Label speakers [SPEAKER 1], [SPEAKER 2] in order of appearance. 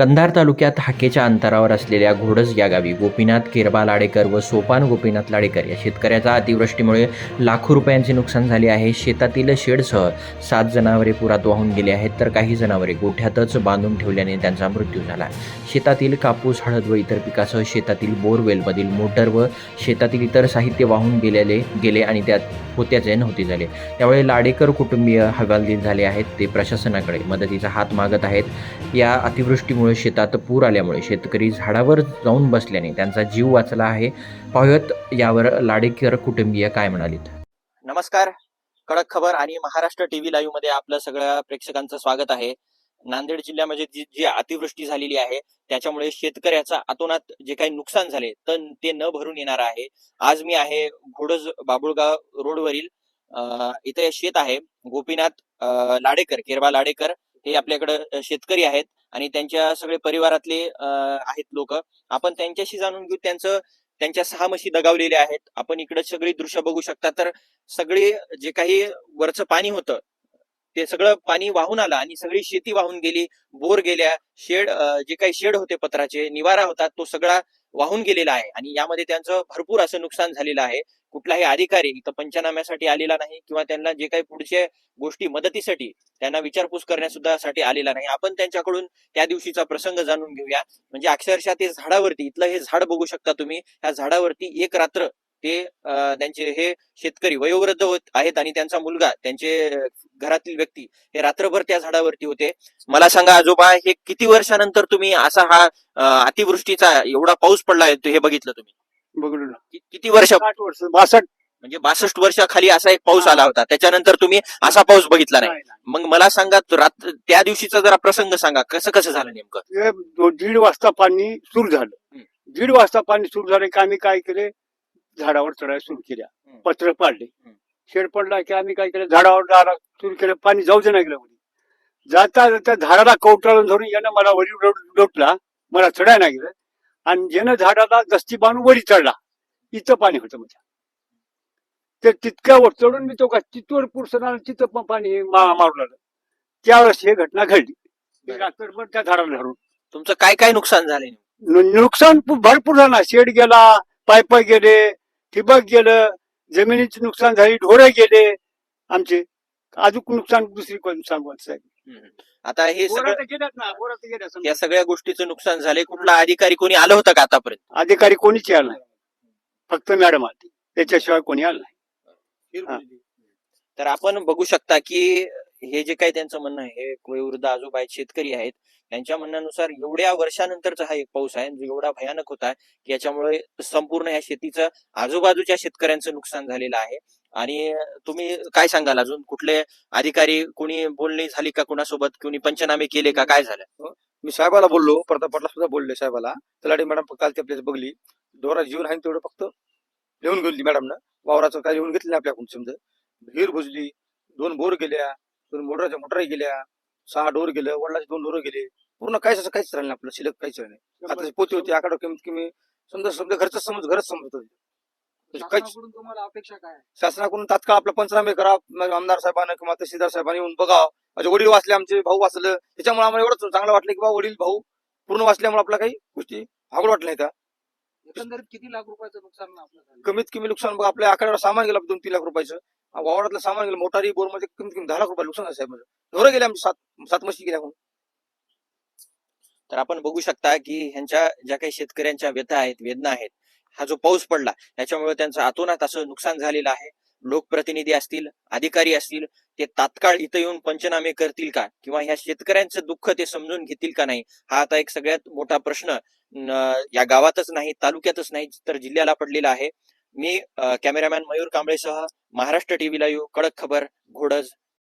[SPEAKER 1] कंधार तालुक्यात हाकेच्या अंतरावर असलेल्या घोडस या गावी गोपीनाथ केरबा लाडेकर व सोपान गोपीनाथ लाडेकर या शेतकऱ्याचा अतिवृष्टीमुळे लाखो रुपयांचे नुकसान झाले आहे. शेतातील शेडसह सात जनावरे पुरात वाहून गेले आहेत तर काही जनावरे गोठ्यातच बांधून ठेवल्याने त्यांचा मृत्यू झाला. शेतातील कापूस हळद व इतर पिकासह शेतातील बोरवेलमधील मोटर व शेतातील इतर साहित्य वाहून गेलेले गेले आणि त्यात होत्याचे नव्हते झाले. त्यामुळे लाडेकर कुटुंबीय हवालदिल झाले आहेत. ते प्रशासनाकडे मदतीचा हात मागत आहेत. या अतिवृष्टीमुळे शेतात पूर आल्यामुळे शेतकरी झाडावर जाऊन बसल्याने त्यांचा जीव वाचला आहे. पाहूयात यावर लाडेकर कुटुंबीय काय म्हणालीत. नमस्कार. कडक खबर आणि महाराष्ट्र टीव्ही लाईव्हमध्ये आपलं सगळ्या प्रेक्षकांचं स्वागत आहे. नांदेड जिल्ह्यामध्ये म्हणजे जी जी अतिवृष्टी झालेली आहे त्याच्यामुळे शेतकऱ्याचा अतोनात जे काही नुकसान झाले तर ते न भरून येणार आहे. आज मी आहे घोडज बाबुळगाव रोडवरील इथे शेत आहे. गोपीनाथ लाडेकर केरबा लाडेकर हे आपल्याकडे शेतकरी आहेत. आणि त्यांच्या सगळे परिवारातले आहेत लोक. आपण त्यांच्याशी जाणून घेऊ. त्यांचं त्यांच्या सहा म्हशी दगावलेल्या आहेत. आपण इकडे सगळी दृश्य बघू शकता. तर सगळे जे काही वरचं पाणी होतं ते सगळं पाणी वाहून आलं आणि सगळी शेती वाहून गेली. बोर गेल्या. शेड जे काही शेड होते पत्राचे निवारा होता तो सगळा वाहून गेलेला आहे. आणि यामध्ये त्यांचं भरपूर असं नुकसान झालेलं आहे. कुठलाही अधिकारी इथं पंचनाम्यासाठी आलेला नाही किंवा त्यांना जे काही पुढच्या गोष्टी मदतीसाठी त्यांना विचारपूस करण्यासुद्धा साठी आलेला नाही. आपण त्यांच्याकडून त्या दिवशीचा प्रसंग जाणून घेऊया. म्हणजे अक्षरशः ते झाडावरती इथलं हे झाड बघू शकता तुम्ही. ह्या झाडावरती एक रात्र ते त्यांचे हे शेतकरी वयोवृद्ध होत आहेत आणि त्यांचा मुलगा त्यांचे घरातील व्यक्ती हे रात्रभर त्या झाडावरती होते. मला सांगा आजोबा हे किती वर्षानंतर तुम्ही असा हा अतिवृष्टीचा एवढा पाऊस पडला आहे हे बघितलं तुम्ही? कि- किती वर्ष
[SPEAKER 2] साठ वर्ष बासष्ट.
[SPEAKER 1] म्हणजे बासष्ट वर्षाखाली असा एक पाऊस आला होता. त्याच्यानंतर तुम्ही असा पाऊस बघितला नाही.
[SPEAKER 2] नाही, नाही.
[SPEAKER 1] मग मला सांगा तो रात त्या दिवशीचा जरा प्रसंग सांगा. कसं कसं झालं नेमकं?
[SPEAKER 2] ते दो- दीड वाजता पाणी सुरू झालं.
[SPEAKER 1] हम्म.
[SPEAKER 2] दीड वाजता पाणी सुरू झालं की आम्ही काय केले? झाडावर चढायला सुरू केल्या.
[SPEAKER 1] हम्म.
[SPEAKER 2] पत्र पाडले.
[SPEAKER 1] हम्म.
[SPEAKER 2] शेड पडला की आम्ही काय केलं? झाडावर जायला सुरू केलं. पाणी जाऊ दे नाही गेलं जाता जाता झाडाला कवटाळून धरून यानं मला वरी लोट- लोटला मला चढायला नाही गेलं. आणि ज्यानं झाडाला दस्ती बांधून वरी चढला इथं पाणी होतं म्हणजे. ते तितक्या वर चढून मी तो का तिथवर पुरुषाला तिथं पण मारू लागलं. त्यावेळेस ही घटना घडली. रात्रभर त्या झाडाला धरून.
[SPEAKER 1] तुमचं काय काय नुकसान झालंय
[SPEAKER 2] नु- नुकसान भरपूर झालं. ना. शेड गेला पाईप गेले ठिबक गेलं जमिनीचे नुकसान झाली ढोरं गेले. आमचे. अजून नुकसान दुसरी कोण सांगत साहेब.
[SPEAKER 1] आता हे सगळं. या सगळ्या गोष्टीचं नुकसान झालंय. कुठला अधिकारी कोणी आलं होतं का आतापर्यंत?
[SPEAKER 2] अधिकारी कोणीच आला नाही. फक्त मॅडम आली त्याच्याशिवाय कोणी आलं नाही.
[SPEAKER 1] तर आपण बघू शकता की हे जे काही त्यांचं म्हणणं आहे हे वयोवृद्ध आजोबा आहेत शेतकरी आहेत त्यांच्या म्हणण्यानुसार एवढ्या वर्षानंतरचा हा एक पाऊस आहे जो एवढा भयानक होता की याच्यामुळे संपूर्ण या शेतीचं आजूबाजूच्या शेतकऱ्यांचं नुकसान झालेलं आहे. आणि तुम्ही काय सांगाल अजून? कुठले अधिकारी कोणी बोलणी झाली का कुणासोबत? कोणी पंचनामे केले का? काय झालं?
[SPEAKER 3] मी साहेबाला बोललो प्रताप पाटला सुद्धा बोलले साहेबाला. तलाठी मॅडम काल ती आपल्याला बघली. दोरा जीवन आहे तेवढं फक्त लिहून गेली मॅडमनं. वावराचं काय लिहून घेतलं नाही आपल्याकडून समजा. विहीर बुजली दोन बोर गेल्या दोन मोटरच्या मोटरही गेल्या सहा डोर गेलं वडिलाचे दोन डोर गेले. पूर्ण काहीच असं काहीच राहिलं आपलं. शिल्लक काहीच राहिलं नाही. आता पोती होती आकडे कमीत कमी समजा समजा घरचं समज घरच समजत होते.
[SPEAKER 4] शासनाकडून तुम्हाला अपेक्षा काय आहे?
[SPEAKER 3] शासनाकडून तात्काळ आपलं पंचनामे करा. मग आमदार साहेबांना किंवा तहसीलदार साहेबांनी येऊन बघा. माझे वडील वाचले आमचे भाऊ वाचलं. त्याच्यामुळे आम्हाला एवढं चांगलं वाटलं की बा वडील भाऊ पूर्ण वाचल्यामुळे आपल्या काही गोष्टी भागड वाटल्या नाही त्या.
[SPEAKER 4] एकंदरीत किती लाख रुपयाचं नुकसान आपलं झालं?
[SPEAKER 3] कमीत कमी नुकसान बघा आपल्या आकड्यावर सामान गेलं दोन तीन लाख रुपयाचं. आ, वावरातलं सामान गेलं मोटारी बोरमध्ये कमीत कमी दहा लाख रुपये नुकसान आहे साहेब माझं. ढोरं गेले आमचे सात सात म्हशी गेल्या म्हणून.
[SPEAKER 1] तर आपण बघू शकता की ह्यांच्या ज्या काही शेतकऱ्यांच्या व्यथा आहेत वेदना आहेत हा जो पाऊस पडला त्याच्यामुळे त्यांचं अतोनात असं नुकसान झालेलं आहे. लोकप्रतिनिधी असतील अधिकारी असतील ते तात्काळ इथं येऊन पंचनामे करतील का? किंवा ह्या शेतकऱ्यांचं दुःख ते समजून घेतील का नाही? हा आता एक सगळ्यात मोठा प्रश्न या गावातच नाही तालुक्यातच नाही तर जिल्ह्याला पडलेला आहे. मी कॅमेरामॅन मयूर कांबळेसह महाराष्ट्र टीव्ही येऊ कडक खबर घोडज.